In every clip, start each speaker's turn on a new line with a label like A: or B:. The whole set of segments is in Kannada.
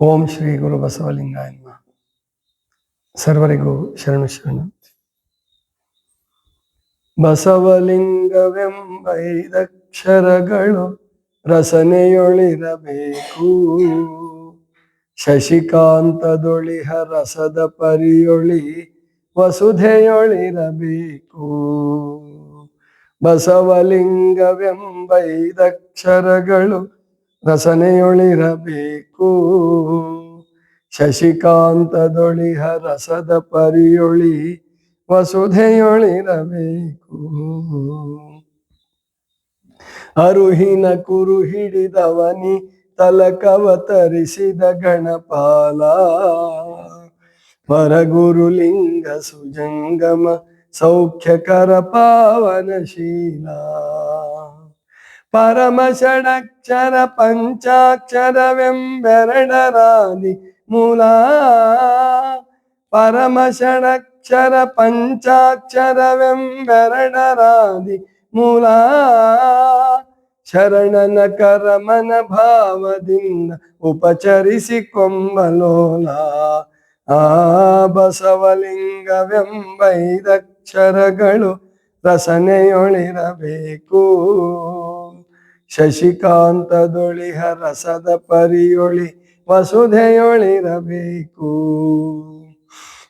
A: ಓಂ ಶ್ರೀ ಗುರು ಬಸವಲಿಂಗಾಯ ನಮಃ. ಸರ್ವರಿಗೂ ಶರಣು ಶರಣು ಬಸವಲಿಂಗವೆಂಬೈದಕ್ಷರಗಳು ರಸನೆಯೊಳಿರಬೇಕು ಶಶಿಕಾಂತದೊಳಿಹ ರಸದ ಪರಿಯೊಳಿ ವಸುಧೆಯೊಳಿರಬೇಕು ಬಸವಲಿಂಗವೆಂಬೈದಕ್ಷರಗಳು ರಸನೆಯೊಳಿರಬೇಕು. ಶಶಿಕಾಂತದೊಳಿ ರಸದ ಪರಿಯೊಳಿ ವಸುಧೆಯೊಳಿರಬೇಕು. ಅರುಹಿನ ಕುರು ಹಿಡಿದವನಿ ತಲಕವತರಿಸಿದ ಗಣಪಾಲ. ಪರಗುರುಲಿಂಗ ಸುಜಂಗಮ ಸೌಖ್ಯಕರ ಪಾವನಶೀಲ. ಪರಮ ಷಡಕ್ಷರ ಪಂಚಾಕ್ಷರವೆಂಬೆರಡರಾದಿ ಮೂಲ ಪರಮ ಷಡಕ್ಷರ ಪಂಚಾಕ್ಷರವೆಂಬೆರಡರಾದಿ ಮೂಲ ಶರಣನ ಕರಮನ ಭಾವದಿಂದ ಉಪಚರಿಸಿ ಕೊಂಬಲೋಲ ಆ ಬಸವಲಿಂಗವೆಂಬೈದಕ್ಷರಗಳು ರಸನೆಯೊಳಿರಬೇಕು ಶಶಿಕಾಂತದೊಳಿಹ ರಸದ ಪರಿಯೊಳಿ ವಸುಧೆಯೊಳಿರಬೇಕು.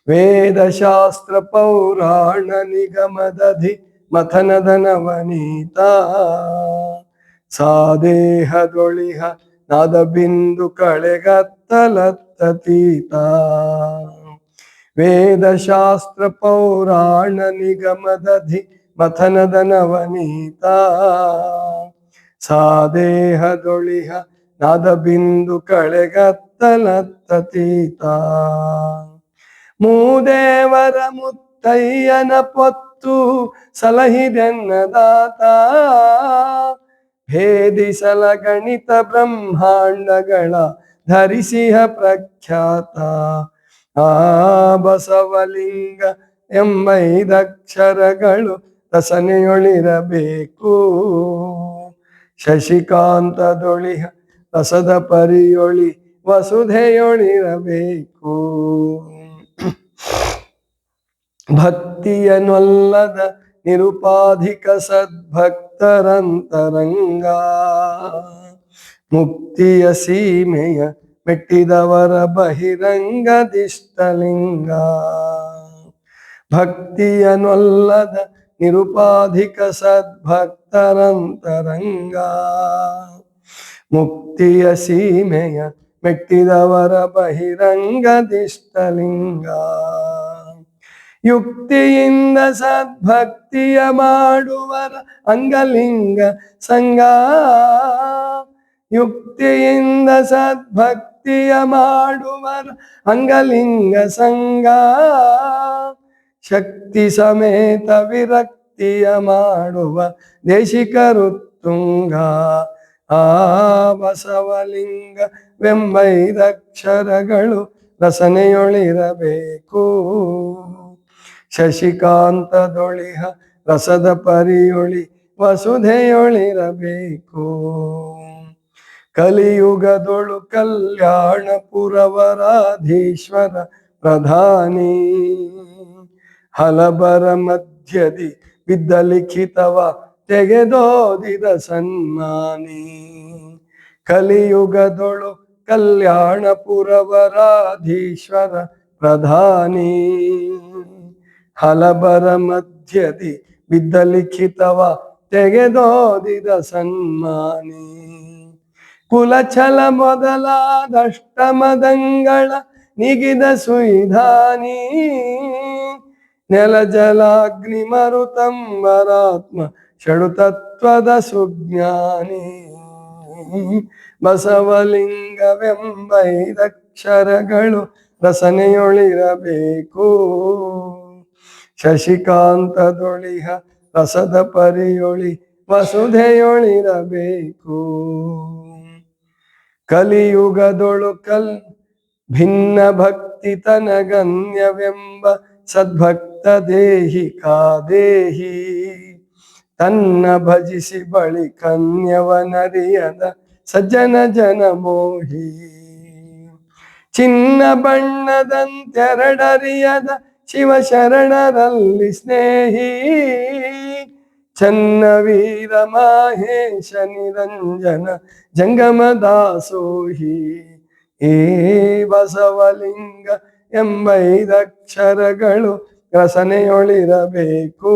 A: ವೇದಶಾಸ್ತ್ರ ಪೌರಾಣ ನಿಗಮದಧಿ ಮಥನದ ನವನೀತ ಸಾದೇಹದೊಳಿಹ ನಾದ ಬಿಂದು ಕಳೆಗತ್ತಲತ್ತತೀತ. ವೇದಶಾಸ್ತ್ರ ಪೌರಾಣ ನಿಗಮದಧಿ ಮಥನದ ನವನೀತ ಸಾದೇಹದೊಳಿಹ ನಾದ ಬಿಂದು ಕಳೆಗತ್ತಲತ್ತತೀತ. ಮೂದೇವರ ಮುತ್ತಯ್ಯನ ಪೊತ್ತು ಸಲಹಿದೆನ್ನದಾತ. ಭೇದಿಸಲ ಗಣಿತ ಬ್ರಹ್ಮಾಂಡಗಳ ಧರಿಸಿಹ ಪ್ರಖ್ಯಾತ. ಆ ಬಸವಲಿಂಗ ಎಂಬೈದಕ್ಷರಗಳು ರಸನೆಯೊಳಿರಬೇಕು. ಶಶಿಕಾಂತದೊಳಿಹ ರಸದ ಪರಿಯೊಳಿ ವಸುಧೆಯೊಳಿರಬೇಕು. ಭಕ್ತಿಯನೊಲ್ಲದ ನಿರುಪಾಧಿಕ ಸದ್ಭಕ್ತರಂತರಂಗ. ಮುಕ್ತಿಯ ಸೀಮೆಯ ಮೆಟ್ಟಿದವರ ಬಹಿರಂಗ ದಿಷ್ಟಲಿಂಗ ಭಕ್ತಿಯನೊಲ್ಲದ ನಿರುಪಾಧಿಕ ಸದ್ಭಕ್ತರಂತರಂಗ ಮುಕ್ತಿಯ ಸೀಮೆಯ ಮೆಟ್ಟಿದವರ ಬಹಿರಂಗದಿಷ್ಟಲಿಂಗ ಯುಕ್ತಿಯಿಂದ ಸದ್ಭಕ್ತಿಯ ಮಾಡುವರ ಅಂಗಲಿಂಗ ಸಂಗ ಯುಕ್ತಿಯಿಂದ ಸದ್ಭಕ್ತಿಯ ಮಾಡುವರ ಅಂಗಲಿಂಗ ಸಂಗ ಶಕ್ತಿ ಸಮೇತ ವಿರಕ್ತಿಯ ಮಾಡುವ ದೇಶಿಕರು ತುಂಗ ಆ ಬಸವಲಿಂಗ ವೆಂಬೈದಕ್ಷರಗಳು ರಸನೆಯೊಳಿರಬೇಕು. ಶಶಿಕಾಂತದೊಳಿಹ ರಸದ ಪರಿಯೊಳಿ ವಸುಧೆಯೊಳಿರಬೇಕು. ಕಲಿಯುಗದೊಳು ಕಲ್ಯಾಣ ಪುರವರಾಧೀಶ್ವರ ಪ್ರಧಾನಿ. ಹಲಬರ ಮಧ್ಯದಿ ಬಿದ್ದ ಲಿಖಿತವ ತೆಗೆದೋದಿದ ಸನ್ಮಾನಿ. ಕಲಿಯುಗದೊಳು ಕಲ್ಯಾಣ ಪುರವರಾಧೀಶ್ವರ ಪ್ರಧಾನಿ. ಹಲಬರ ಮಧ್ಯದಿ ಬಿದ್ದ ಲಿಖಿತವ ತೆಗೆದೋದಿದ ಸನ್ಮಾನಿ. ಕುಲಚಲ ಮೊದಲಾದಷ್ಟಮದಂಗಳ ನಿಗಿದ ಸುಯಿಧಾನಿ. ನೆಲ ಜಲಾಗ್ನಿ ಮರುತಂಬರಾತ್ಮ ಷಡು ತತ್ವದ ಸುಜ್ಞಾನಿ. ಬಸವಲಿಂಗವೆಂಬೈದಕ್ಷರಗಳು ರಸನೆಯೊಳಿರಬೇಕು. ಶಶಿಕಾಂತದೊಳಿಹ ರಸದ ಪರಿಯೊಳಿ ವಸುಧೆಯೊಳಿರಬೇಕು. ಕಲಿಯುಗದೊಳು ಕಲ್ ಭಿನ್ನ ಭಕ್ತಿ ತನಗನ್ಯವೆಂಬ ಸದ್ಭಕ್ತ ದೇಹಿ ಕಾದೇಹಿ, ತನ್ನ ಭಜಿಸಿ ಬಳಿ ಕನ್ಯವನರಿಯದ ಸಜ್ಜನ ಜನ ಮೋಹಿ ಚಿನ್ನ ಬಣ್ಣದಂತೆರಡರಿಯದ ಶಿವ ಶರಣರಲ್ಲಿ ಸ್ನೇಹಿ ಚನ್ನ ವೀರ ಮಹೇಶ ನಿರಂಜನ ಜಂಗಮ ದಾಸೋಹಿ ಏ ಬಸವಲಿಂಗ ಎಂಬೈದಕ್ಷರಗಳು ರಸನೆಯೊಳಿರಬೇಕು.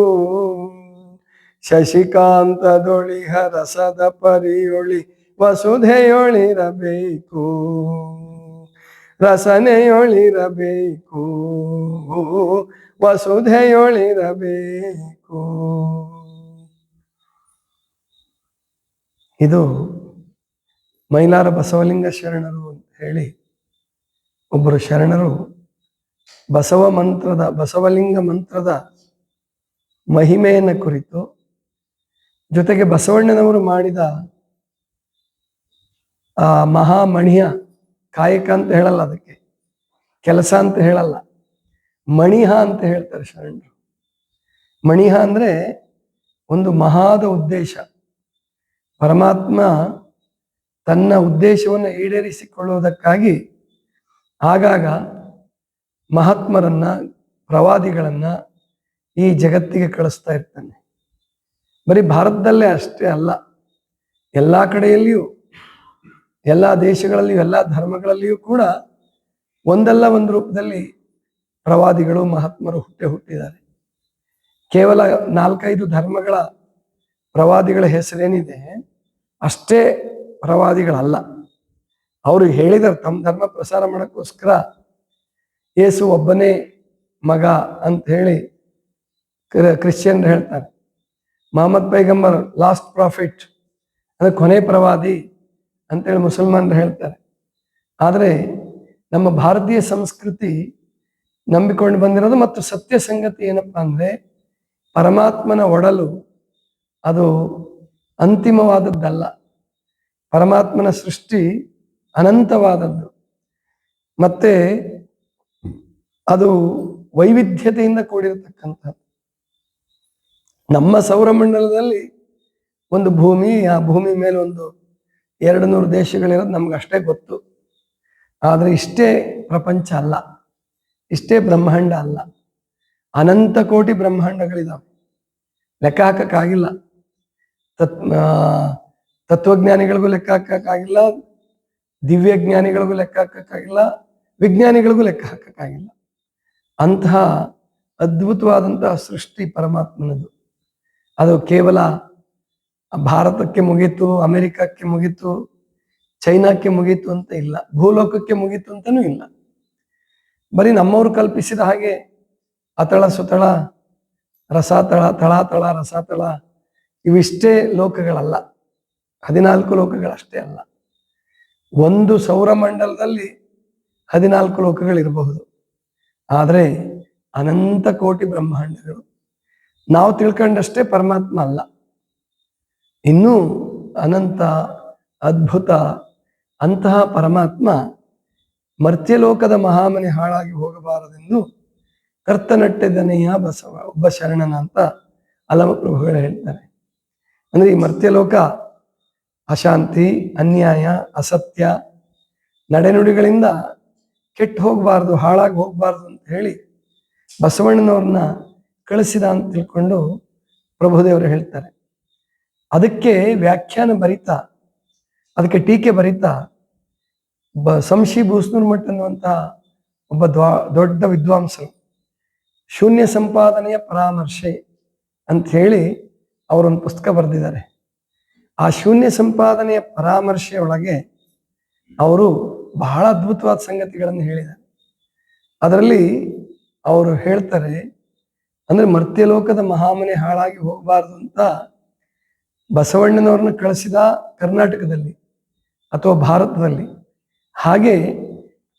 A: ಶಶಿಕಾಂತದೊಳಿಹ ರಸದ ಪರಿಯೊಳಿ ವಸುಧೆಯೊಳಿರಬೇಕು. ರಸನೆಯೊಳಿರಬೇಕು. ವಸುಧೆಯೊಳಿರಬೇಕು. ಇದು ಮೈಲಾರ ಬಸವಲಿಂಗ ಶರಣರು ಅಂತ ಹೇಳಿ ಒಬ್ಬರು ಶರಣರು ಬಸವ ಮಂತ್ರದ, ಬಸವಲಿಂಗ ಮಂತ್ರದ ಮಹಿಮೆಯನ್ನು ಕುರಿತು ಜೊತೆಗೆ ಬಸವಣ್ಣನವರು ಮಾಡಿದ, ಆ, ಮಹಾಮಣಿಯ ಕಾಯಕ ಅಂತ ಹೇಳಲ್ಲ ಅದಕ್ಕೆ, ಕೆಲಸ ಅಂತ ಹೇಳಲ್ಲ. ಮಣಿಹ ಅಂತ ಹೇಳ್ತಾರೆ ಶರಣರು. ಮಣಿಹ ಅಂದ್ರೆ ಒಂದು ಮಹಾದ ಉದ್ದೇಶ. ಪರಮಾತ್ಮ ತನ್ನ ಉದ್ದೇಶವನ್ನು ಈಡೇರಿಸಿಕೊಳ್ಳುವುದಕ್ಕಾಗಿ ಆಗಾಗ ಮಹಾತ್ಮರನ್ನ, ಪ್ರವಾದಿಗಳನ್ನ ಈ ಜಗತ್ತಿಗೆ ಕಳಿಸ್ತಾ ಇರ್ತಾನೆ. ಬರೀ ಭಾರತದಲ್ಲೇ ಅಷ್ಟೇ ಅಲ್ಲ, ಎಲ್ಲ ಕಡೆಯಲ್ಲಿಯೂ, ಎಲ್ಲ ದೇಶಗಳಲ್ಲಿಯೂ, ಎಲ್ಲ ಧರ್ಮಗಳಲ್ಲಿಯೂ ಕೂಡ ಒಂದಲ್ಲ ಒಂದು ರೂಪದಲ್ಲಿ ಪ್ರವಾದಿಗಳು, ಮಹಾತ್ಮರು ಹುಟ್ಟೆ ಹುಟ್ಟಿದ್ದಾರೆ. ಕೇವಲ ನಾಲ್ಕೈದು ಧರ್ಮಗಳ ಪ್ರವಾದಿಗಳ ಹೆಸರೇನಿದೆ, ಅಷ್ಟೇ ಪ್ರವಾದಿಗಳಲ್ಲ. ಅವರು ಹೇಳಿದರು ತಮ್ಮ ಧರ್ಮ ಪ್ರಸಾರ ಮಾಡೋಕ್ಕೋಸ್ಕರ ಯೇಸು ಒಬ್ಬನೇ ಮಗ ಅಂತ ಹೇಳಿ ಕ್ರಿಶ್ಚಿಯನ್ರು ಹೇಳ್ತಾರೆ. ಮಹಮ್ಮದ್ ಪೈಗಂಬರ್, ಲಾಸ್ಟ್ ಪ್ರಾಫಿಟ್ ಅದು ಕೊನೆ ಪ್ರವಾದಿ ಅಂತೇಳಿ ಮುಸಲ್ಮಾನರು ಹೇಳ್ತಾರೆ. ಆದರೆ ನಮ್ಮ ಭಾರತೀಯ ಸಂಸ್ಕೃತಿ ನಂಬಿಕೊಂಡು ಬಂದಿರೋದು ಮತ್ತು ಸತ್ಯ ಸಂಗತಿ ಏನಪ್ಪ ಅಂದರೆ ಪರಮಾತ್ಮನ ಒಡಲು ಅದು ಅಂತಿಮವಾದದ್ದಲ್ಲ. ಪರಮಾತ್ಮನ ಸೃಷ್ಟಿ ಅನಂತವಾದದ್ದು. ಮತ್ತೆ ಅದು ವೈವಿಧ್ಯತೆಯಿಂದ ಕೂಡಿರತಕ್ಕಂಥ ನಮ್ಮ ಸೌರಮಂಡಲದಲ್ಲಿ ಒಂದು ಭೂಮಿ, ಆ ಭೂಮಿ ಮೇಲೆ ಒಂದು ಎರಡು ನೂರು ದೇಶಗಳಿರೋದು ನಮ್ಗೆ ಅಷ್ಟೇ ಗೊತ್ತು. ಆದರೆ ಇಷ್ಟೇ ಪ್ರಪಂಚ ಅಲ್ಲ. ಇಷ್ಟೇ ಬ್ರಹ್ಮಾಂಡ ಅಲ್ಲ. ಅನಂತ ಕೋಟಿ ಬ್ರಹ್ಮಾಂಡಗಳಿದಾವೆ. ಲೆಕ್ಕ ಹಾಕಕ್ಕಾಗಿಲ್ಲ. ತತ್ ತತ್ವಜ್ಞಾನಿಗಳಿಗೂ ಲೆಕ್ಕ ಹಾಕಕ್ಕಾಗಿಲ್ಲ. ದಿವ್ಯ ಜ್ಞಾನಿಗಳಿಗೂ ಲೆಕ್ಕ ಹಾಕಕ್ಕಾಗಿಲ್ಲ. ವಿಜ್ಞಾನಿಗಳಿಗೂ ಲೆಕ್ಕ ಹಾಕಕ್ಕಾಗಿಲ್ಲ. ಅಂತಹ ಅದ್ಭುತವಾದಂತಹ ಸೃಷ್ಟಿ ಪರಮಾತ್ಮನದು. ಅದು ಕೇವಲ ಭಾರತಕ್ಕೆ ಮುಗೀತು, ಅಮೆರಿಕಕ್ಕೆ ಮುಗೀತು, ಚೈನಾಕ್ಕೆ ಮುಗೀತು ಅಂತ ಇಲ್ಲ, ಭೂಲೋಕಕ್ಕೆ ಮುಗೀತು ಅಂತನೂ ಇಲ್ಲ. ಬರೀ ನಮ್ಮವರು ಕಲ್ಪಿಸಿದ ಹಾಗೆ ಅತಳ ಸುತಳ ರಸಾತಳ ತಳಾತಳ ರಸಾತಳ ಇವಿಷ್ಟೇ ಲೋಕಗಳಲ್ಲ. ಹದಿನಾಲ್ಕು ಲೋಕಗಳಷ್ಟೇ ಅಲ್ಲ. ಒಂದು ಸೌರಮಂಡಲದಲ್ಲಿ ಹದಿನಾಲ್ಕು ಲೋಕಗಳಿರಬಹುದು. ಆದರೆ ಅನಂತ ಕೋಟಿ ಬ್ರಹ್ಮಾಂಡಗಳು. ನಾವು ತಿಳ್ಕೊಂಡಷ್ಟೇ ಪರಮಾತ್ಮ ಅಲ್ಲ. ಇನ್ನೂ ಅನಂತ, ಅದ್ಭುತ ಅಂತಹ ಪರಮಾತ್ಮ ಮರ್ತ್ಯಲೋಕದ ಮಹಾಮನೆ ಹಾಳಾಗಿ ಹೋಗಬಾರದೆಂದು ಕರ್ತನಟ್ಟೆದನೆಯ ಬಸವ, ಒಬ್ಬ ಶರಣನ ಅಂತ ಅಲಮ ಪ್ರಭುಗಳು ಹೇಳ್ತಾರೆ. ಅಂದ್ರೆ ಈ ಮರ್ತ್ಯಲೋಕ ಅಶಾಂತಿ, ಅನ್ಯಾಯ, ಅಸತ್ಯ, ನಡೆನುಡಿಗಳಿಂದ ಕೆಟ್ಟು ಹೋಗಬಾರ್ದು, ಹಾಳಾಗಿ ಹೋಗಬಾರ್ದು ಹೇಳಿ ಬಸವಣ್ಣನವ್ರನ್ನ ಕಳಿಸಿದ ಅಂತ ತಿಳ್ಕೊಂಡು ಪ್ರಭುದೇವರು ಹೇಳ್ತಾರೆ. ಅದಕ್ಕೆ ವ್ಯಾಖ್ಯಾನ ಬರಿತಾ, ಅದಕ್ಕೆ ಟೀಕೆ ಬರಿತಾ, ಬ ಸಂಶಿ ಭೂಸ್ನೂರ್ ಮಠ ಅನ್ನುವಂತಹ ಒಬ್ಬ ದ್ವಾ, ದೊಡ್ಡ ವಿದ್ವಾಂಸರು, ಶೂನ್ಯ ಸಂಪಾದನೆಯ ಪರಾಮರ್ಶೆ ಅಂತ ಹೇಳಿ ಅವರೊಂದು ಪುಸ್ತಕ ಬರೆದಿದ್ದಾರೆ. ಆ ಶೂನ್ಯ ಸಂಪಾದನೆಯ ಪರಾಮರ್ಶೆಯೊಳಗೆ ಅವರು ಬಹಳ ಅದ್ಭುತವಾದ ಸಂಗತಿಗಳನ್ನು ಹೇಳಿದ್ದಾರೆ. ಅದರಲ್ಲಿ ಅವರು ಹೇಳ್ತಾರೆ, ಅಂದ್ರೆ ಮರ್ತ್ಯಲೋಕದ ಮಹಾಮನೆ ಹಾಳಾಗಿ ಹೋಗಬಾರ್ದು ಅಂತ ಬಸವಣ್ಣನವ್ರನ್ನ ಕಳಿಸಿದ ಕರ್ನಾಟಕದಲ್ಲಿ ಅಥವಾ ಭಾರತದಲ್ಲಿ. ಹಾಗೆ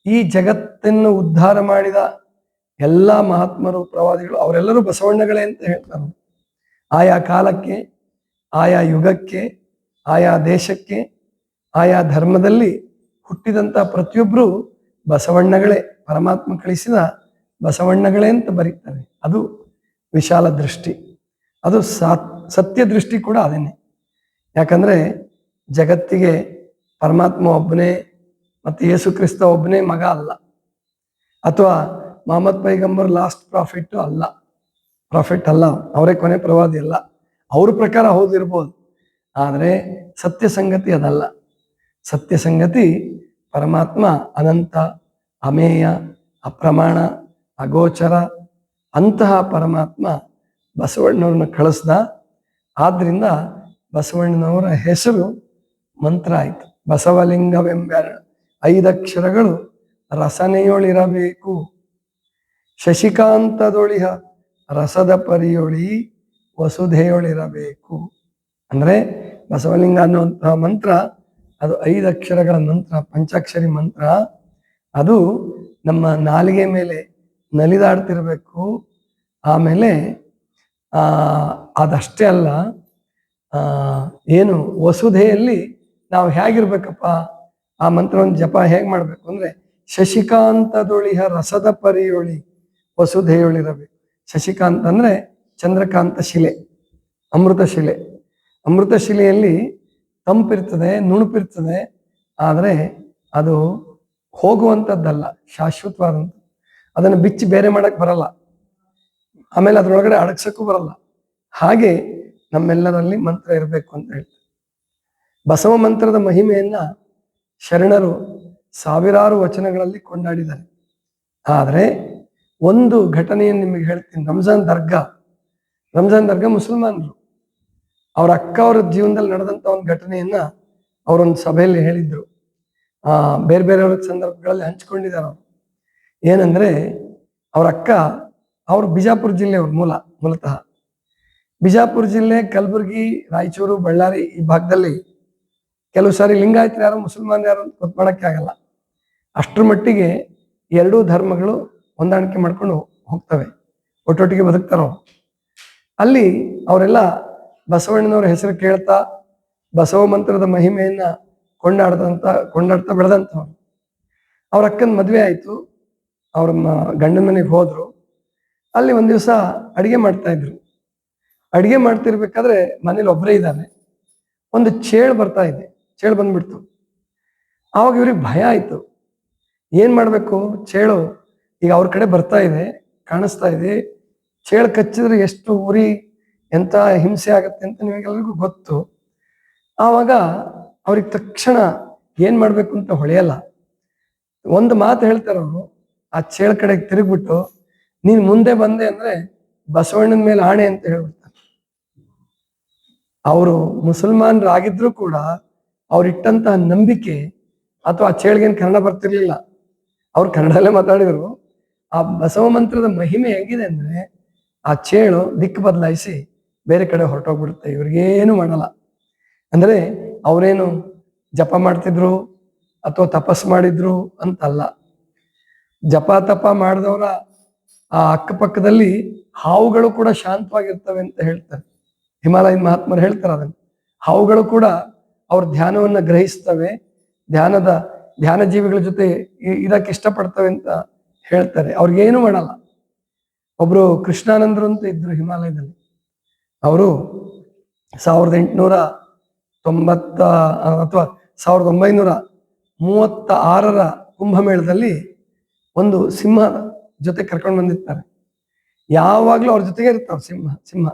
A: ಈ ಜಗತ್ತನ್ನು ಉದ್ಧಾರ ಮಾಡಿದ ಎಲ್ಲ ಮಹಾತ್ಮರು, ಪ್ರವಾದಿಗಳು, ಅವರೆಲ್ಲರೂ ಬಸವಣ್ಣಗಳೇ ಅಂತ ಹೇಳ್ತಾರೆ. ಆಯಾ ಕಾಲಕ್ಕೆ, ಆಯಾ ಯುಗಕ್ಕೆ, ಆಯಾ ದೇಶಕ್ಕೆ, ಆಯಾ ಧರ್ಮದಲ್ಲಿ ಹುಟ್ಟಿದಂಥ ಪ್ರತಿಯೊಬ್ಬರು ಬಸವಣ್ಣಗಳೇ ಪರಮಾತ್ಮ ಕಳಿಸಿದ ಬಸವಣ್ಣಗಳೇ ಅಂತ ಬರೀತಾರೆ. ಅದು ವಿಶಾಲ ದೃಷ್ಟಿ. ಅದು ಸಾತ್, ಸತ್ಯ ದೃಷ್ಟಿ ಕೂಡ ಅದೇನೆ. ಯಾಕಂದರೆ ಜಗತ್ತಿಗೆ ಪರಮಾತ್ಮ ಒಬ್ಬನೇ ಮತ್ತು ಯೇಸು ಕ್ರಿಸ್ತ ಒಬ್ಬನೇ ಮಗ ಅಲ್ಲ. ಅಥವಾ ಮೊಹಮ್ಮದ್ ಪೈಗಂಬರ್ ಲಾಸ್ಟ್ ಪ್ರಾಫಿಟ್ ಅಲ್ಲ. ಪ್ರಾಫಿಟ್ ಅಲ್ಲ, ಅವರೇ ಕೊನೆ ಪ್ರವಾದಿ ಅಲ್ಲ. ಅವ್ರ ಪ್ರಕಾರ ಹೌದಿರ್ಬೋದು. ಆದರೆ ಸತ್ಯ ಸಂಗತಿ ಅದಲ್ಲ. ಸತ್ಯ ಸಂಗತಿ ಪರಮಾತ್ಮ ಅನಂತ ಅಮೇಯ, ಅಪ್ರಮಾಣ, ಅಗೋಚರ, ಅಂತಹ ಪರಮಾತ್ಮ ಬಸವಣ್ಣವ್ರನ್ನ ಕಳಿಸ್ದ. ಆದ್ರಿಂದ ಬಸವಣ್ಣನವರ ಹೆಸರು ಮಂತ್ರ ಆಯಿತು. ಬಸವಲಿಂಗವೆಂಬೆರಡು ಐದಕ್ಷರಗಳು ರಸನೆಯೊಳಿರಬೇಕು. ಶಶಿಕಾಂತದೊಳಿಹ ರಸದ ಪರಿಯೊಳಿ ವಸುಧೆಯೊಳಿರಬೇಕು. ಅಂದ್ರೆ ಬಸವಲಿಂಗ ಅನ್ನುವಂತಹ ಮಂತ್ರ, ಅದು ಐದಕ್ಷರಗಳ ಅಕ್ಷರಗಳ ಮಂತ್ರ, ಪಂಚಾಕ್ಷರಿ ಮಂತ್ರ. ಅದು ನಮ್ಮ ನಾಲಿಗೆ ಮೇಲೆ ನಲಿದಾಡ್ತಿರ್ಬೇಕು. ಆಮೇಲೆ ಅದಷ್ಟೇ ಅಲ್ಲ ಏನು ವಸುಧೆಯಲ್ಲಿ ನಾವು ಹೇಗಿರ್ಬೇಕಪ್ಪ? ಆ ಮಂತ್ರವನ್ನು ಜಪ ಹೇಗೆ ಮಾಡಬೇಕು ಅಂದ್ರೆ, ಶಶಿಕಾಂತದೊಳಿಹ ರಸದ ಪರಿಯೊಳಿ ವಸುಧೆಯೊಳಿರಬೇಕು. ಶಶಿಕಾಂತ ಅಂದ್ರೆ ಚಂದ್ರಕಾಂತ ಶಿಲೆ, ಅಮೃತ ಶಿಲೆ. ಅಮೃತ ಶಿಲೆಯಲ್ಲಿ ತಂಪಿರ್ತದೆ, ನುಣುಪಿರ್ತದೆ, ಆದರೆ ಅದು ಹೋಗುವಂಥದ್ದಲ್ಲ ಶಾಶ್ವತವಾದಂಥ ಅದನ್ನು ಬಿಚ್ಚಿ ಬೇರೆ ಮಾಡಕ್ಕೆ ಬರಲ್ಲ. ಆಮೇಲೆ ಅದರೊಳಗಡೆ ಅಡಗ್ಸಕ್ಕೂ ಬರಲ್ಲ. ಹಾಗೆ ನಮ್ಮೆಲ್ಲರಲ್ಲಿ ಮಂತ್ರ ಇರಬೇಕು ಅಂತ ಹೇಳ್ತಾರೆ. ಬಸವ ಮಂತ್ರದ ಮಹಿಮೆಯನ್ನ ಶರಣರು ಸಾವಿರಾರು ವಚನಗಳಲ್ಲಿ ಕೊಂಡಾಡಿದ್ದಾರೆ. ಆದರೆ ಒಂದು ಘಟನೆಯನ್ನು ನಿಮಗೆ ಹೇಳ್ತೀನಿ. ರಂಜಾನ್ ದರ್ಗಾ. ರಂಜಾನ್ ದರ್ಗಾ ಮುಸಲ್ಮಾನರು. ಅವ್ರ ಅಕ್ಕ ಅವರ ಜೀವನದಲ್ಲಿ ನಡೆದಂತ ಒಂದು ಘಟನೆಯನ್ನ ಅವರೊಂದು ಸಭೆಯಲ್ಲಿ ಹೇಳಿದ್ರು. ಬೇರೆ ಬೇರೆ ಸಂದರ್ಭಗಳಲ್ಲಿ ಹಂಚ್ಕೊಂಡಿದ್ದಾರೆ ಅವರು. ಏನಂದ್ರೆ ಅವ್ರ ಅಕ್ಕ ಅವರು ಬಿಜಾಪುರ ಜಿಲ್ಲೆಯವ್ರ ಮೂಲ, ಮೂಲತಃ. ಬಿಜಾಪುರ ಜಿಲ್ಲೆ, ಕಲಬುರಗಿ, ರಾಯಚೂರು, ಬಳ್ಳಾರಿ ಈ ಭಾಗದಲ್ಲಿ ಕೆಲವು ಸಾರಿ ಲಿಂಗಾಯತರು ಯಾರು, ಮುಸಲ್ಮಾನ್ ಯಾರು ಗೊತ್ತು ಆಗಲ್ಲ. ಅಷ್ಟರ ಮಟ್ಟಿಗೆ ಎರಡೂ ಧರ್ಮಗಳು ಹೊಂದಾಣಿಕೆ ಮಾಡ್ಕೊಂಡು ಹೋಗ್ತವೆ. ಒಟ್ಟೊಟ್ಟಿಗೆ ಬದುಕ್ತಾರೋ. ಅಲ್ಲಿ ಅವರೆಲ್ಲ ಬಸವಣ್ಣನವರ ಹೆಸರು ಕೇಳ್ತಾ ಬಸವ ಮಂತ್ರದ ಮಹಿಮೆಯನ್ನ ಕೊಂಡಾಡ್ದಂತ, ಕೊಂಡಾಡ್ತಾ ಬೆಳೆದಂಥವ್ರು. ಅವ್ರ ಅಕ್ಕನ ಮದುವೆ ಆಯಿತು. ಅವ್ರ ಗಂಡನ ಮನೆಗೆ ಹೋದರು. ಅಲ್ಲಿ ಒಂದು ದಿವಸ ಅಡಿಗೆ ಮಾಡ್ತಾ ಇದ್ರು. ಅಡಿಗೆ ಮಾಡ್ತಿರ್ಬೇಕಾದ್ರೆ ಮನೇಲಿ ಒಬ್ಬರೇ ಇದ್ದಾನೆ ಒಂದು ಚೇಳು ಬರ್ತಾ ಇದೆ. ಚೇಳು ಬಂದ್ಬಿಡ್ತು. ಆವಾಗ ಇವ್ರಿಗೆ ಭಯ ಆಯಿತು. ಏನು ಮಾಡಬೇಕು? ಚೇಳು ಈಗ ಅವ್ರ ಕಡೆ ಬರ್ತಾ ಇದೆ, ಕಾಣಿಸ್ತಾ ಇದೆ. ಚೇಳು ಕಚ್ಚಿದ್ರೆ ಎಷ್ಟು ಉರಿ ಎಂಥ ಹಿಂಸೆ ಆಗುತ್ತೆ ಅಂತ ನಿಮಗೆಲ್ಲರಿಗೂ ಗೊತ್ತು. ಆವಾಗ ಅವ್ರಿಗೆ ತಕ್ಷಣ ಏನ್ ಮಾಡ್ಬೇಕು ಅಂತ ಹೊಳೆಯಲ್ಲ. ಒಂದು ಮಾತು ಹೇಳ್ತಾರೆ ಅವರು, ಆ ಚೇಳ ಕಡೆಗೆ ತಿರುಗ್ಬಿಟ್ಟು, ನೀನ್ ಮುಂದೆ ಬಂದೆ ಅಂದ್ರೆ ಬಸವಣ್ಣನ ಮೇಲೆ ಆಣೆ ಅಂತ ಹೇಳ್ಬಿಡ್ತಾರೆ. ಅವರು ಮುಸಲ್ಮಾನರಾಗಿದ್ರು ಕೂಡ ಅವ್ರಿಟ್ಟಂತಹ ನಂಬಿಕೆ ಅಥವಾ ಆ ಚೇಳಿಗೇನು ಕನ್ನಡ ಬರ್ತಿರ್ಲಿಲ್ಲ. ಅವ್ರು ಕನ್ನಡಲ್ಲೇ ಮಾತಾಡಿದ್ರು. ಆ ಬಸವ ಮಂತ್ರದ ಮಹಿಮೆ ಹೆಂಗಿದೆ ಅಂದ್ರೆ ಆ ಚೇಳು ದಿಕ್ಕು ಬದಲಾಯಿಸಿ ಬೇರೆ ಕಡೆ ಹೊರಟೋಗ್ಬಿಡುತ್ತೆ. ಇವ್ರಿಗೇನು ಮಾಡಲ್ಲ. ಅಂದ್ರೆ ಅವರೇನು ಜಪ ಮಾಡ್ತಿದ್ರು ಅಥವಾ ತಪಸ್ ಮಾಡಿದ್ರು ಅಂತಲ್ಲ. ಜಪ ತಪ ಮಾಡಿದವರ ಆ ಅಕ್ಕಪಕ್ಕದಲ್ಲಿ ಹಾವುಗಳು ಕೂಡ ಶಾಂತವಾಗಿರ್ತವೆ ಅಂತ ಹೇಳ್ತಾರೆ. ಹಿಮಾಲಯದ ಮಹಾತ್ಮರು ಹೇಳ್ತಾರೆ ಅದನ್ನು. ಹಾವುಗಳು ಕೂಡ ಅವ್ರ ಧ್ಯಾನವನ್ನ ಗ್ರಹಿಸ್ತವೆ. ಧ್ಯಾನದ ಧ್ಯಾನ ಜೀವಿಗಳ ಜೊತೆ ಇದಕ್ಕೆ ಇಷ್ಟಪಡ್ತವೆ ಅಂತ ಹೇಳ್ತಾರೆ. ಅವ್ರಿಗೇನು ಮಾಡಲ್ಲ. ಒಬ್ರು ಕೃಷ್ಣಾನಂದರು ಅಂತ ಇದ್ರು ಹಿಮಾಲಯದಲ್ಲಿ. ಅವರು ಸಾವಿರದ ಎಂಟುನೂರ ತೊಂಬತ್ತ ಅಥವಾ ಸಾವಿರದ ಒಂಬೈನೂರ ಮೂವತ್ತ ಆರರ ಕುಂಭಮೇಳದಲ್ಲಿ ಒಂದು ಸಿಂಹ ಜೊತೆ ಕರ್ಕೊಂಡು ಬಂದಿರ್ತಾರೆ. ಯಾವಾಗಲೂ ಅವ್ರ ಜೊತೆಗೆ ಇರ್ತಾವ ಸಿಂಹ ಸಿಂಹ.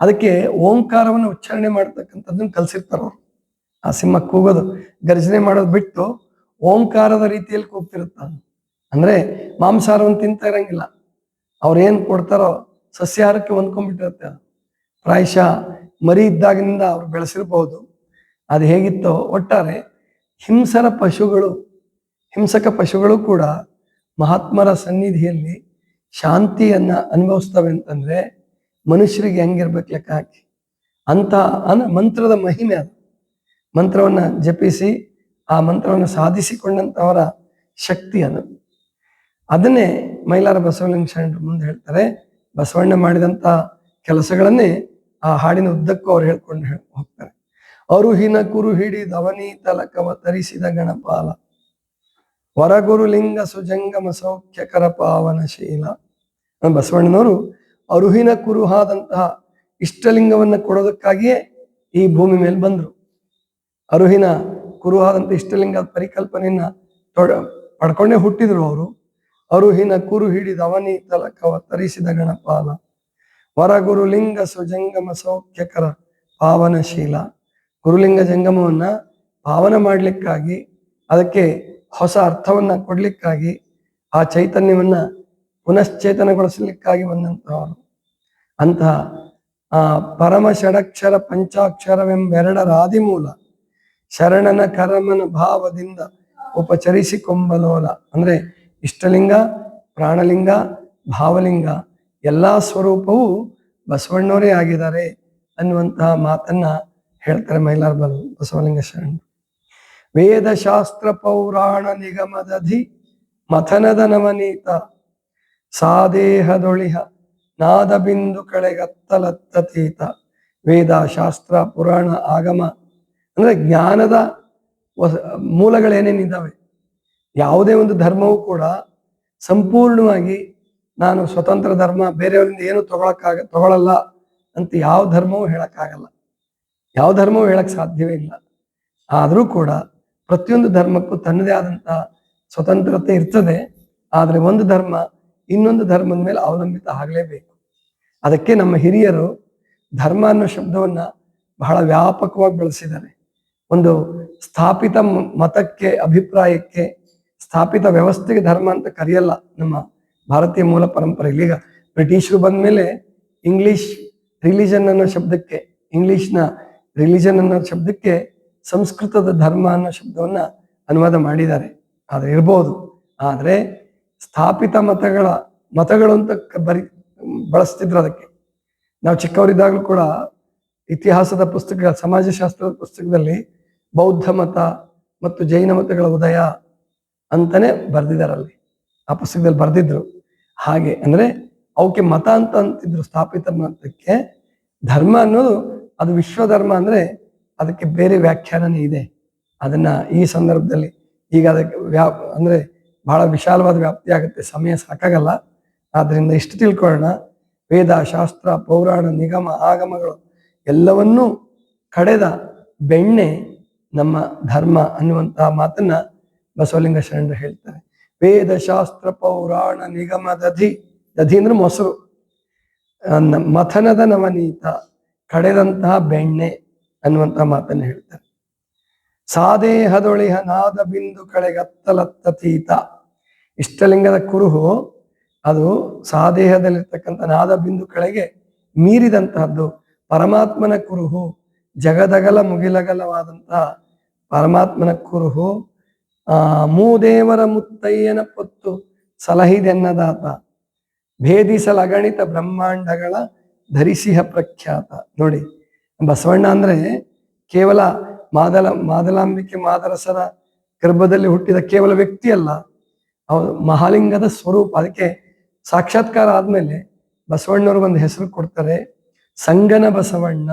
A: ಅದಕ್ಕೆ ಓಂಕಾರವನ್ನು ಉಚ್ಚಾರಣೆ ಮಾಡ್ತಕ್ಕಂಥದ್ದನ್ನು ಕಲಿಸಿರ್ತಾರ ಅವ್ರು. ಆ ಸಿಂಹ ಕೂಗೋದು, ಗರ್ಜನೆ ಮಾಡೋದು ಬಿಟ್ಟು ಓಂಕಾರದ ರೀತಿಯಲ್ಲಿ ಕೂಗ್ತಿರುತ್ತ ಅಂದ್ರೆ ಮಾಂಸಾಹಾರವನ್ನು ತಿಂತ ಇರಂಗಿಲ್ಲ. ಅವ್ರು ಏನ್ ಕೊಡ್ತಾರೋ ಸಸ್ಯಾಹಾರಕ್ಕೆ ಹೊಂದ್ಕೊಂಡ್ಬಿಟ್ಟಿರುತ್ತೆ ಅದು ಪ್ರಾಯಶಃ ಮರಿ ಇದ್ದಾಗಿನಿಂದ ಅವ್ರು ಬೆಳೆಸಿರಬಹುದು. ಅದು ಹೇಗಿತ್ತೋ ಒಟ್ಟಾರೆ ಹಿಂಸರ ಪಶುಗಳು, ಹಿಂಸಕ ಪಶುಗಳು ಕೂಡ ಮಹಾತ್ಮರ ಸನ್ನಿಧಿಯಲ್ಲಿ ಶಾಂತಿಯನ್ನು ಅನುಭವಿಸ್ತವೆ ಅಂತಂದ್ರೆ ಮನುಷ್ಯರಿಗೆ ಹೆಂಗಿರ್ಬೇಕು ಲೆಕ್ಕ ಹಾಕಿ. ಅಂತ ಅನ ಮಂತ್ರದ ಮಹಿಮೆ ಅದು. ಮಂತ್ರವನ್ನ ಜಪಿಸಿ, ಆ ಮಂತ್ರವನ್ನು ಸಾಧಿಸಿಕೊಂಡಂತವರ ಶಕ್ತಿ ಅದು. ಅದನ್ನೇ ಮೈಲಾರ ಬಸವಲಿಂಗ ಶರಣರು ಮುಂದೆ ಹೇಳ್ತಾರೆ. ಬಸವಣ್ಣ ಮಾಡಿದಂತ ಕೆಲಸಗಳನ್ನೇ ಆ ಹಾಡಿನ ಉದ್ದಕ್ಕೂ ಅವ್ರು ಹೇಳ್ಕೊಂಡು ಹೇಳ್- ಹೋಗ್ತಾರೆ. ಅರುಹಿನ ಕುರು ಹಿಡಿ ಧವನಿ ತಲಕವ ತರಿಸಿದ ಗಣಪಾಲ. ವರಗುರು ಲಿಂಗ ಸುಜಂಗಮ ಸೌಖ್ಯಕರ ಪಾವನಶೀಲ ಶೀಲ. ಬಸವಣ್ಣನವರು ಅರುಹಿನ ಕುರುಹಾದಂತಹ ಇಷ್ಟಲಿಂಗವನ್ನು ಕೊಡೋದಕ್ಕಾಗಿಯೇ ಈ ಭೂಮಿ ಮೇಲೆ ಬಂದರು. ಅರುಹಿನ ಕುರುಹಾದಂಥ ಇಷ್ಟಲಿಂಗದ ಪರಿಕಲ್ಪನೆಯನ್ನ ತೊಡ ಪಡ್ಕೊಂಡೇ ಹುಟ್ಟಿದ್ರು ಅವರು. ಅರುಹಿನ ಕುರು ಹಿಡಿದ ಅವನಿ ತಲಕವ ತರಿಸಿದ ಗಣಪಾಲ. ವರಗುರು ಲಿಂಗ ಸುಜಂಗಮ ಸೌಖ್ಯಕರ ಪಾವನಶೀಲ. ಗುರುಲಿಂಗ ಜಂಗಮವನ್ನ ಪಾವನ ಮಾಡ್ಲಿಕ್ಕಾಗಿ, ಅದಕ್ಕೆ ಹೊಸ ಅರ್ಥವನ್ನ ಕೊಡ್ಲಿಕ್ಕಾಗಿ, ಆ ಚೈತನ್ಯವನ್ನ ಪುನಶ್ಚೇತನಗೊಳಿಸಲಿಕ್ಕಾಗಿ ಬಂದಂತಹವರು. ಅಂತಹ, ಆ, ಪರಮ ಷಡಕ್ಷರ ಪಂಚಾಕ್ಷರವೆಂಬೆರಡರ ಆದಿಮೂಲ, ಶರಣನ ಕರಮನ ಭಾವದಿಂದ ಉಪಚರಿಸಿಕೊಂಬಲೋಲ. ಅಂದ್ರೆ ಇಷ್ಟಲಿಂಗ, ಪ್ರಾಣಲಿಂಗ, ಭಾವಲಿಂಗ ಎಲ್ಲಾ ಸ್ವರೂಪವು ಬಸವಣ್ಣವರೇ ಆಗಿದ್ದಾರೆ ಅನ್ನುವಂತಹ ಮಾತನ್ನ ಹೇಳ್ತಾರೆ ಮೈಲಾರ್ ಬಲ್ ಬಸವಲಿಂಗ ಶರಣ ವೇದ ಶಾಸ್ತ್ರ ಪೌರಾಣ ನಿಗಮದಧಿ ಮಥನದ ನವನೀತ ಸಾದೇಹದೊಳಿಹ ನಾದ ಬಿಂದು ಕಳೆಗತ್ತಲತ್ತತೀತ. ವೇದ ಶಾಸ್ತ್ರ ಪುರಾಣ ಆಗಮ ಅಂದ್ರೆ ಜ್ಞಾನದ ಹೊಸ ಮೂಲಗಳೇನೇನಿದ್ದಾವೆ? ಯಾವುದೇ ಒಂದು ಧರ್ಮವೂ ಕೂಡ ಸಂಪೂರ್ಣವಾಗಿ ನಾನು ಸ್ವತಂತ್ರ ಧರ್ಮ, ಬೇರೆಯವರಿಂದ ಏನು ತಗೊಳಕ್ಕಾಗ, ತಗೊಳಲ್ಲ ಅಂತ ಯಾವ ಧರ್ಮವೂ ಹೇಳಕ್ಕಾಗಲ್ಲ. ಯಾವ ಧರ್ಮವೂ ಹೇಳಕ್ ಸಾಧ್ಯವೇ ಇಲ್ಲ. ಆದರೂ ಕೂಡ ಪ್ರತಿಯೊಂದು ಧರ್ಮಕ್ಕೂ ತನ್ನದೇ ಆದಂತಹ ಸ್ವತಂತ್ರತೆ ಇರ್ತದೆ. ಆದರೆ ಒಂದು ಧರ್ಮ ಇನ್ನೊಂದು ಧರ್ಮದ ಮೇಲೆ ಅವಲಂಬಿತ ಆಗಲೇಬೇಕು. ಅದಕ್ಕೆ ನಮ್ಮ ಹಿರಿಯರು ಧರ್ಮ ಅನ್ನೋ ಶಬ್ದವನ್ನ ಬಹಳ ವ್ಯಾಪಕವಾಗಿ ಬಳಸಿದ್ದಾರೆ. ಒಂದು ಸ್ಥಾಪಿತ ಮತಕ್ಕೆ, ಅಭಿಪ್ರಾಯಕ್ಕೆ, ಸ್ಥಾಪಿತ ವ್ಯವಸ್ಥೆಗೆ ಧರ್ಮ ಅಂತ ಕರೆಯಲ್ಲ ನಮ್ಮ ಭಾರತೀಯ ಮೂಲ ಪರಂಪರೆಯಲ್ಲಿ ಈಗ ಬ್ರಿಟಿಷರು ಬಂದ ಮೇಲೆ ಇಂಗ್ಲಿಷ್ ರಿಲಿಜನ್ ಅನ್ನೋ ಶಬ್ದಕ್ಕೆ, ಇಂಗ್ಲಿಷ್ನ ರಿಲಿಜನ್ ಅನ್ನೋ ಶಬ್ದಕ್ಕೆ ಸಂಸ್ಕೃತದ ಧರ್ಮ ಅನ್ನೋ ಶಬ್ದವನ್ನ ಅನುವಾದ ಮಾಡಿದ್ದಾರೆ. ಆದ್ರೆ ಇರ್ಬೋದು. ಆದರೆ ಸ್ಥಾಪಿತ ಮತಗಳ, ಮತಗಳು ಅಂತ ಬರಿ, ಬಳಸ್ತಿದ್ರು ಅದಕ್ಕೆ. ನಾವು ಚಿಕ್ಕವರಿದ್ದಾಗಲೂ ಕೂಡ ಇತಿಹಾಸದ ಪುಸ್ತಕ, ಸಮಾಜಶಾಸ್ತ್ರದ ಪುಸ್ತಕದಲ್ಲಿ ಬೌದ್ಧ ಮತ ಮತ್ತು ಜೈನ ಮತಗಳ ಉದಯ ಅಂತಾನೆ ಬರ್ದಿದಾರಲ್ಲಿ ಆ ಪುಸ್ತಕದಲ್ಲಿ ಬರೆದಿದ್ರು. ಹಾಗೆ ಅಂದ್ರೆ ಅವಕ್ಕೆ ಮತ ಅಂತ ಅಂತಿದ್ರು ಸ್ಥಾಪಿತ ಮತಕ್ಕೆ ಧರ್ಮ ಅನ್ನೋದು ಅದು ವಿಶ್ವ ಧರ್ಮ ಅಂದ್ರೆ ಅದಕ್ಕೆ ಬೇರೆ ವ್ಯಾಖ್ಯಾನನೇ ಇದೆ. ಅದನ್ನ ಈ ಸಂದರ್ಭದಲ್ಲಿ ಈಗ ಅದಕ್ಕೆ ವ್ಯಾ ಅಂದ್ರೆ ಬಹಳ ವಿಶಾಲವಾದ ವ್ಯಾಪ್ತಿ ಆಗುತ್ತೆ. ಸಮಯ ಸಾಕಾಗಲ್ಲ. ಆದ್ರಿಂದ ಇಷ್ಟು ತಿಳ್ಕೊಳ್ಳೋಣ. ವೇದ, ಶಾಸ್ತ್ರ, ಪೌರಾಣ, ನಿಗಮ, ಆಗಮಗಳು ಎಲ್ಲವನ್ನೂ ಕಡೆದ ಬೆಣ್ಣೆ ನಮ್ಮ ಧರ್ಮ ಅನ್ನುವಂತಹ ಮಾತನ್ನ ಬಸವಲಿಂಗ ಶರಣರು ಹೇಳ್ತಾರೆ. ವೇದ ಶಾಸ್ತ್ರ ಪೌರಾಣ ನಿಗಮ ದಧಿ ದಧಿ ಅಂದ್ರೆ ಮೊಸರು. ಮಥನದ ನವನೀತ ಕಡೆದಂತಹ ಬೆಣ್ಣೆ ಅನ್ನುವಂತಹ ಮಾತನ್ನು ಹೇಳ್ತಾರೆ. ಸಾದೇಹದೊಳಿಹ ನಾದ ಬಿಂದು ಕಳೆಗತ್ತಲತ್ತತೀತ ಇಷ್ಟಲಿಂಗದ ಕುರುಹು, ಅದು ಸಾದೇಹದಲ್ಲಿರ್ತಕ್ಕಂಥ ನಾದ ಬಿಂದು ಕಳೆಗೆ ಮೀರಿದಂತಹದ್ದು ಪರಮಾತ್ಮನ ಕುರುಹು, ಜಗದಗಲ ಮುಗಿಲಗಲವಾದಂತಹ ಪರಮಾತ್ಮನ ಕುರುಹು ಆ ಮೂದೇವರ ಮುತ್ತಯ್ಯನ ಪೊತ್ತು ಸಲಹಿದೆನ್ನದಾತ. ಭೇದಿಸಲಗಣಿತ ಬ್ರಹ್ಮಾಂಡಗಳ ಧರಿಸಿಹ ಪ್ರಖ್ಯಾತ. ನೋಡಿ, ಬಸವಣ್ಣ ಅಂದ್ರೆ ಕೇವಲ ಮಾದಲ, ಮಾದಲಾಂಬಿಕೆ ಮಾದರಸರ ಗರ್ಭದಲ್ಲಿ ಹುಟ್ಟಿದ ಕೇವಲ ವ್ಯಕ್ತಿ ಅಲ್ಲ ಅವನು ಮಹಾಲಿಂಗದ ಸ್ವರೂಪ. ಅದಕ್ಕೆ ಸಾಕ್ಷಾತ್ಕಾರ ಆದ್ಮೇಲೆ ಬಸವಣ್ಣವರು ಒಂದು ಹೆಸರು ಕೊಡ್ತಾರೆ, ಸಂಗನ ಬಸವಣ್ಣ.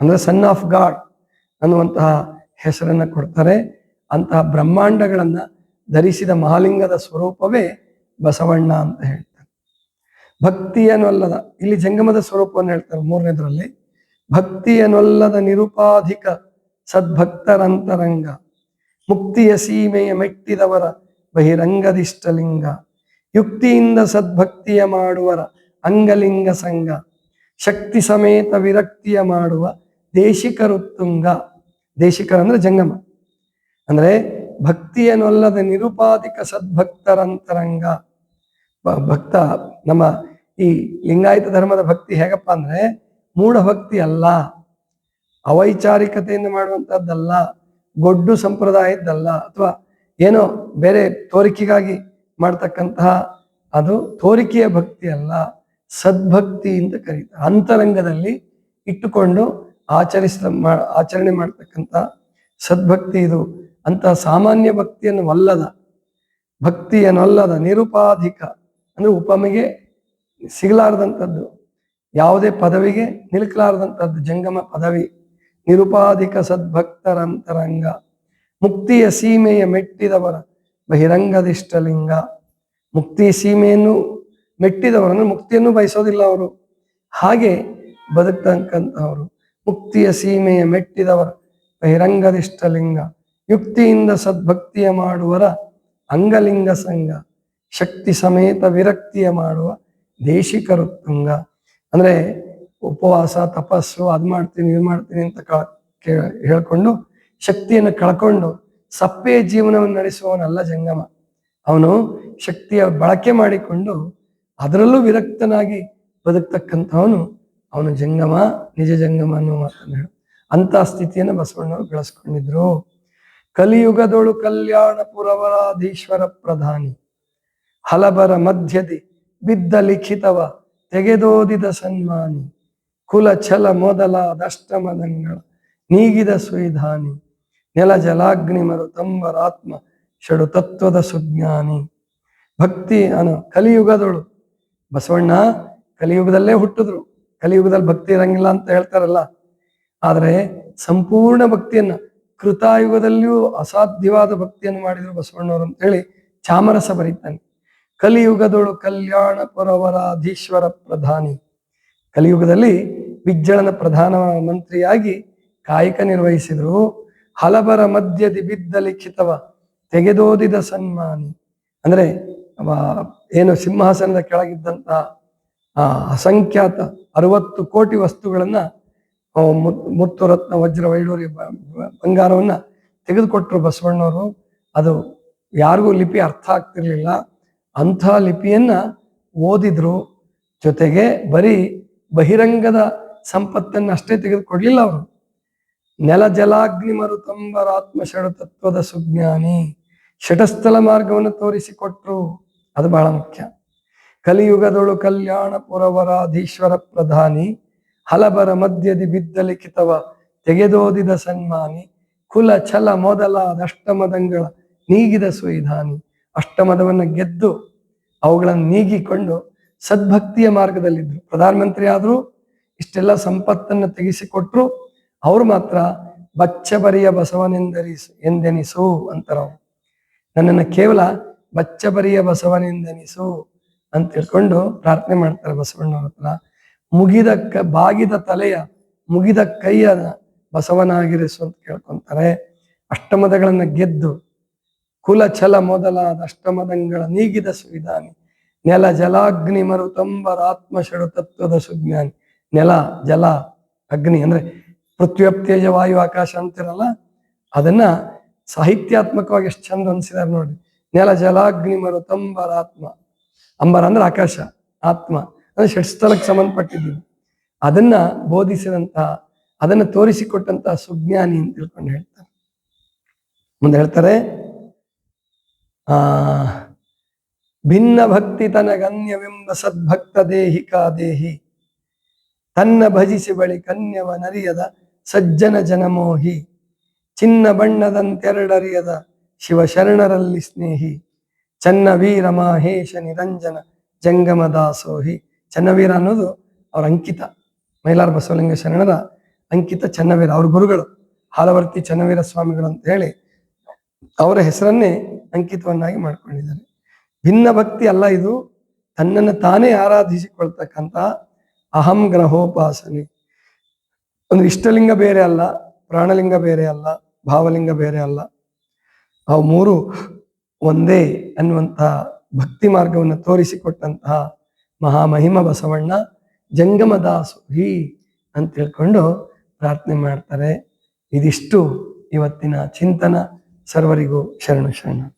A: ಅಂದ್ರೆ ಸನ್ ಆಫ್ ಗಾಡ್ ಅನ್ನುವಂತಹ ಹೆಸರನ್ನ ಕೊಡ್ತಾರೆ. ಅಂತಹ ಬ್ರಹ್ಮಾಂಡಗಳನ್ನ ಧರಿಸಿದ ಮಹಾಲಿಂಗದ ಸ್ವರೂಪವೇ ಬಸವಣ್ಣ ಅಂತ ಹೇಳ್ತಾರೆ. ಭಕ್ತಿಯನ್ನೊಲ್ಲದ ಇಲ್ಲಿ ಜಂಗಮದ ಸ್ವರೂಪವನ್ನು ಹೇಳ್ತಾರೆ ಮೂರನೇದ್ರಲ್ಲಿ. ಭಕ್ತಿಯನ್ನೊಲ್ಲದ ನಿರುಪಾಧಿಕ ಸದ್ಭಕ್ತರಂತರಂಗ, ಮುಕ್ತಿಯ ಸೀಮೆಯ ಮೆಟ್ಟಿದವರ ಬಹಿರಂಗದಿಷ್ಟಲಿಂಗ, ಯುಕ್ತಿಯಿಂದ ಸದ್ಭಕ್ತಿಯ ಮಾಡುವರ ಅಂಗಲಿಂಗ ಸಂಘ, ಶಕ್ತಿ ಸಮೇತ ವಿರಕ್ತಿಯ ಮಾಡುವ ದೇಶಿಕರುತ್ತುಂಗ, ದೇಶಿಕರಂದ್ರೆ ಜಂಗಮ. ಅಂದ್ರೆ ಭಕ್ತಿಯನ್ನೊಲ್ಲದ ನಿರುಪಾಧಿಕ ಸದ್ಭಕ್ತರಂತರಂಗ. ಭಕ್ತ, ನಮ್ಮ ಈ ಲಿಂಗಾಯತ ಧರ್ಮದ ಭಕ್ತಿ ಹೇಗಪ್ಪ ಅಂದ್ರೆ ಮೂಢ ಭಕ್ತಿ ಅಲ್ಲ. ಅವೈಚಾರಿಕತೆಯಿಂದ ಮಾಡುವಂಥದ್ದಲ್ಲ ಗೊಡ್ಡು ಸಂಪ್ರದಾಯದ್ದಲ್ಲ. ಅಥವಾ ಏನೋ ಬೇರೆ ತೋರಿಕೆಗಾಗಿ ಮಾಡ್ತಕ್ಕಂತಹ ಅದು ತೋರಿಕೆಯ ಭಕ್ತಿ ಅಲ್ಲ. ಸದ್ಭಕ್ತಿ ಅಂತ ಕರೀತಾರೆ ಅಂತರಂಗದಲ್ಲಿ ಇಟ್ಟುಕೊಂಡು ಆಚರಿಸ ಆಚರಣೆ ಮಾಡ್ತಕ್ಕಂಥ ಸದ್ಭಕ್ತಿ ಇದು. ಅಂತಹ ಸಾಮಾನ್ಯ ಭಕ್ತಿಯನ್ನು ಒಲ್ಲದ ಭಕ್ತಿಯನ್ನೊಲ್ಲದ ನಿರುಪಾಧಿಕ ಅಂದ್ರೆ ಉಪಮೆಗೆ ಸಿಗಲಾರದಂಥದ್ದು, ಯಾವುದೇ ಪದವಿಗೆ ನಿಲುಕಲಾರದಂಥದ್ದು, ಜಂಗಮ ಪದವಿ, ನಿರುಪಾಧಿಕ ಸದ್ಭಕ್ತರಂತರಂಗ, ಮುಕ್ತಿಯ ಸೀಮೆಯ ಮೆಟ್ಟಿದವರ ಬಹಿರಂಗದಿಷ್ಟಲಿಂಗ, ಮುಕ್ತಿ ಸೀಮೆಯನ್ನು ಮೆಟ್ಟಿದವರನ್ನು ಮುಕ್ತಿಯನ್ನು ಬಯಸೋದಿಲ್ಲ ಅವರು. ಹಾಗೆ ಬದುಕ್ತಕ್ಕಂಥವರು, ಮುಕ್ತಿಯ ಸೀಮೆಯ ಮೆಟ್ಟಿದವರ ಬಹಿರಂಗದಿಷ್ಟಲಿಂಗ ಯುಕ್ತಿಯಿಂದ ಸದ್ಭಕ್ತಿಯ ಮಾಡುವರ ಅಂಗಲಿಂಗ ಸಂಘ, ಶಕ್ತಿ ಸಮೇತ ವಿರಕ್ತಿಯ ಮಾಡುವ ದೇಶಿಕರು ತುಂಗ ಅಂದ್ರೆ ಉಪವಾಸ, ತಪಸ್ಸು, ಅದ್ ಮಾಡ್ತೀನಿ, ಇದು ಮಾಡ್ತೀನಿ ಅಂತ ಹೇಳ್ಕೊಂಡು ಶಕ್ತಿಯನ್ನು ಕಳ್ಕೊಂಡು ಸಪ್ಪೆ ಜೀವನವನ್ನು ನಡೆಸುವವನಲ್ಲ ಜಂಗಮ. ಅವನು ಶಕ್ತಿಯ ಬಳಕೆ ಮಾಡಿಕೊಂಡು ಅದರಲ್ಲೂ ವಿರಕ್ತನಾಗಿ ಬದುಕ್ತಕ್ಕಂಥವನು ಅವನು ಜಂಗಮ, ನಿಜ ಜಂಗಮ ಅನ್ನೋ ಮಾತನ್ನು ಹೇಳ. ಅಂತ ಸ್ಥಿತಿಯನ್ನು ಬಸವಣ್ಣವರು ಬೆಳೆಸ್ಕೊಂಡಿದ್ರು. ಕಲಿಯುಗದೊಳು ಕಲ್ಯಾಣ ಪುರವರಾಧೀಶ್ವರ ಪ್ರಧಾನಿ. ಹಲಬರ ಮಧ್ಯದಿ ಬಿದ್ದ ಲಿಖಿತವ ತೆಗೆದೋದಿದ ಸನ್ಮಾನಿ. ಕುಲ ಛಲ ಮೊದಲಾದ ಅಷ್ಟಮದಂಗಳ ನೀಗಿದ ಸುವಿಧಾನಿ ನೆಲ ಜಲಾಗ್ನಿ ಮರುತಂಬರಾತ್ಮ ಷಡು ತತ್ವದ ಸುಜ್ಞಾನಿ. ಭಕ್ತಿ ಅನು ಕಲಿಯುಗದೊಳು. ಬಸವಣ್ಣ ಕಲಿಯುಗದಲ್ಲೇ ಹುಟ್ಟಿದ್ರು. ಕಲಿಯುಗದಲ್ಲಿ ಭಕ್ತಿ ಇರಂಗಿಲ್ಲ ಅಂತ ಹೇಳ್ತಾರಲ್ಲ. ಆದರೆ ಸಂಪೂರ್ಣ ಭಕ್ತಿಯನ್ನ ಕೃತಾಯುಗದಲ್ಲಿಯೂ ಅಸಾಧ್ಯವಾದ ಭಕ್ತಿಯನ್ನು ಮಾಡಿದ್ರು ಬಸವಣ್ಣವರು ಅಂತ ಹೇಳಿ ಚಾಮರಸ ಬರೀತಾನೆ. ಕಲಿಯುಗದೊಳು ಕಲ್ಯಾಣ ಪುರವರಾಧೀಶ್ವರ ಪ್ರಧಾನಿ. ಕಲಿಯುಗದಲ್ಲಿ ವಿಜ್ಜಳನ ಪ್ರಧಾನ ಮಂತ್ರಿಯಾಗಿ ಕಾಯಕ ನಿರ್ವಹಿಸಿದ್ರು. ಹಲಬರ ಮಧ್ಯದಿ ಬಿದ್ದ ಲಿಖಿತವ ತೆಗೆದೋದಿದ ಸನ್ಮಾನಿ. ಅಂದ್ರೆ ಏನು ಸಿಂಹಾಸನದ ಕೆಳಗಿದ್ದಂತಹ ಅಸಂಖ್ಯಾತ ಅರವತ್ತು ಕೋಟಿ ವಸ್ತುಗಳನ್ನ ಮುತ್ತು ರತ್ನ ವಜ್ರ ವೈಡೂರಿ ಬಂಗಾರವನ್ನ ತೆಗೆದುಕೊಟ್ರು ಬಸವಣ್ಣವರು. ಅದು ಯಾರಿಗೂ ಲಿಪಿ ಅರ್ಥ ಆಗ್ತಿರ್ಲಿಲ್ಲ. ಅಂಥ ಲಿಪಿಯನ್ನ ಓದಿದ್ರು. ಜೊತೆಗೆ ಬರೀ ಬಹಿರಂಗದ ಸಂಪತ್ತನ್ನು ಅಷ್ಟೇ ತೆಗೆದುಕೊಡ್ಲಿಲ್ಲ ಅವರು. ನೆಲ ಜಲಾಗ್ನಿ ಮರುತಂಬರಾತ್ಮ ಷಡು ತತ್ವದ ಸುಜ್ಞಾನಿ. ಷಟಸ್ಥಲ ಮಾರ್ಗವನ್ನು ತೋರಿಸಿಕೊಟ್ರು. ಅದು ಬಹಳ ಮುಖ್ಯ. ಕಲಿಯುಗದೊಳು ಕಲ್ಯಾಣ ಪುರವರಾಧೀಶ್ವರ ಪ್ರಧಾನಿ. ಹಲಬರ ಮಧ್ಯದಿ ಬಿದ್ದಲಿಖಿತವ ತೆಗೆದೋದಿದ ಸನ್ಮಾನಿ. ಕುಲ ಛಲ ಮೊದಲಾದ ಅಷ್ಟಮದಂಗಳ ನೀಗಿದ ಸುವಿಧಾನಿ ಅಷ್ಟಮದವನ್ನು ಗೆದ್ದು ಅವುಗಳನ್ನು ನೀಗಿಕೊಂಡು ಸದ್ಭಕ್ತಿಯ ಮಾರ್ಗದಲ್ಲಿದ್ದರು ಪ್ರಧಾನಮಂತ್ರಿ ಆದರೂ ಇಷ್ಟೆಲ್ಲ ಸಂಪತ್ತನ್ನು ತೆಗೆಸಿಕೊಟ್ರು. ಅವರು ಮಾತ್ರ ಬಚ್ಚಬರಿಯ ಬಸವನೆಂದರಿಸು, ಎಂದೆನಿಸು ಅಂತಾರ. ನನ್ನನ್ನು ಕೇವಲ ಬಚ್ಚಬರಿಯ ಬಸವನೆಂದೆನಿಸು ಅಂತ ತಿಳ್ಕೊಂಡು ಪ್ರಾರ್ಥನೆ ಮಾಡ್ತಾರೆ ಬಸವಣ್ಣವ್ರ ಹತ್ರ. ಮುಗಿದ ಕ, ಬಾಗಿದ ತಲೆಯ, ಮುಗಿದ ಕೈಯ ಬಸವನಾಗಿರಿಸು ಅಂತ ಕೇಳ್ಕೊಂತಾರೆ. ಅಷ್ಟಮದಗಳನ್ನ ಗೆದ್ದು, ಕುಲ ಛಲ ಮೊದಲಾದ ಅಷ್ಟಮದಂಗಳ ನೀಗಿದ ಸುವಿಧಾನಿ, ನೆಲ ಜಲಾಗ್ನಿ ಮರುತಂಬರಾತ್ಮ ಷಡು ತತ್ವದ ಸುಜ್ಞಾನಿ, ನೆಲ, ಜಲ, ಅಗ್ನಿ ಅಂದ್ರೆ ಪೃಥ್ವಿಯಪ್ತೇಜ ತೇಜ ವಾಯು ಆಕಾಶ ಅಂತಿರಲ್ಲ, ಅದನ್ನ ಸಾಹಿತ್ಯಾತ್ಮಕವಾಗಿ ಎಷ್ಟು ಚಂದ ಅನ್ಸಿದಾರೆ ನೋಡಿ. ನೆಲ ಜಲಾಗ್ನಿ ಮರುತಂಬರಾತ್ಮ ಅಂಬರ ಅಂದ್ರೆ ಆಕಾಶ, ಆತ್ಮ. ಅಂದ್ರೆ ಷಟ್ಸ್ಥಲಕ್ಕೆ ಸಂಬಂಧಪಟ್ಟಿದ್ದೀವಿ. ಅದನ್ನ ಬೋಧಿಸಿದಂತಹ ಅದನ್ನ ತೋರಿಸಿಕೊಟ್ಟಂತ ಸುಜ್ಞಾನಿ ಅಂತ ತಿಳ್ಕೊಂಡು ಹೇಳ್ತಾರೆ. ಮುಂದೆ ಹೇಳ್ತಾರೆ, ಆ, ಭಿನ್ನ ಭಕ್ತಿ ತನಗನ್ಯವೆಂಬ ಸದ್ಭಕ್ತ ದೇಹಿಕಾ ದೇಹಿ, ತನ್ನ ಭಜಿಸಿ ಬಳಿ ಕನ್ಯವ ನರಿಯದ ಸಜ್ಜನ ಜನಮೋಹಿ, ಚಿನ್ನ ಬಣ್ಣದಂತೆರಡರಿಯದ ಶಿವ ಶರಣರಲ್ಲಿ ಸ್ನೇಹಿ ಚನ್ನವೀರ ಮಾಹೇಶ ನಿರಂಜನ ಜಂಗಮ ದಾಸೋಹಿ ಚನ್ನವೀರ ಅನ್ನೋದು ಅವರ ಅಂಕಿತ. ಮೈಲಾರ ಬಸವಲಿಂಗ ಶರಣರ ಅಂಕಿತ ಚನ್ನವೀರ. ಅವ್ರ ಗುರುಗಳು ಹಾಲವರ್ತಿ ಚನ್ನವೀರ ಸ್ವಾಮಿಗಳು ಅಂತ ಹೇಳಿ ಅವರ ಹೆಸರನ್ನೇ ಅಂಕಿತವನ್ನಾಗಿ ಮಾಡ್ಕೊಂಡಿದ್ದಾರೆ. ಭಿನ್ನ ಭಕ್ತಿ ಅಲ್ಲ ಇದು. ತನ್ನನ್ನು ತಾನೇ ಆರಾಧಿಸಿಕೊಳ್ತಕ್ಕಂಥ ಅಹಂ ಗ್ರಹೋಪಾಸನೆ. ಒಂದು ಇಷ್ಟಲಿಂಗ ಬೇರೆ ಅಲ್ಲ, ಪ್ರಾಣಲಿಂಗ ಬೇರೆ ಅಲ್ಲ, ಭಾವಲಿಂಗ ಬೇರೆ ಅಲ್ಲ. ಅವು ಮೂರು ಒಂದೇ ಅನ್ನುವಂತಹ ಭಕ್ತಿ ಮಾರ್ಗವನ್ನು ತೋರಿಸಿಕೊಟ್ಟಂತಹ ಮಹಾಮಹಿಮ ಬಸವಣ್ಣ ಜಂಗಮದಾಸು ಹಿ ಅಂತ ಹೇಳ್ಕೊಂಡು ಪ್ರಾರ್ಥನೆ ಮಾಡ್ತಾರೆ. ಇದಿಷ್ಟು ಇವತ್ತಿನ ಚಿಂತನ. ಸರ್ವರಿಗೂ ಶರಣು ಶರಣ.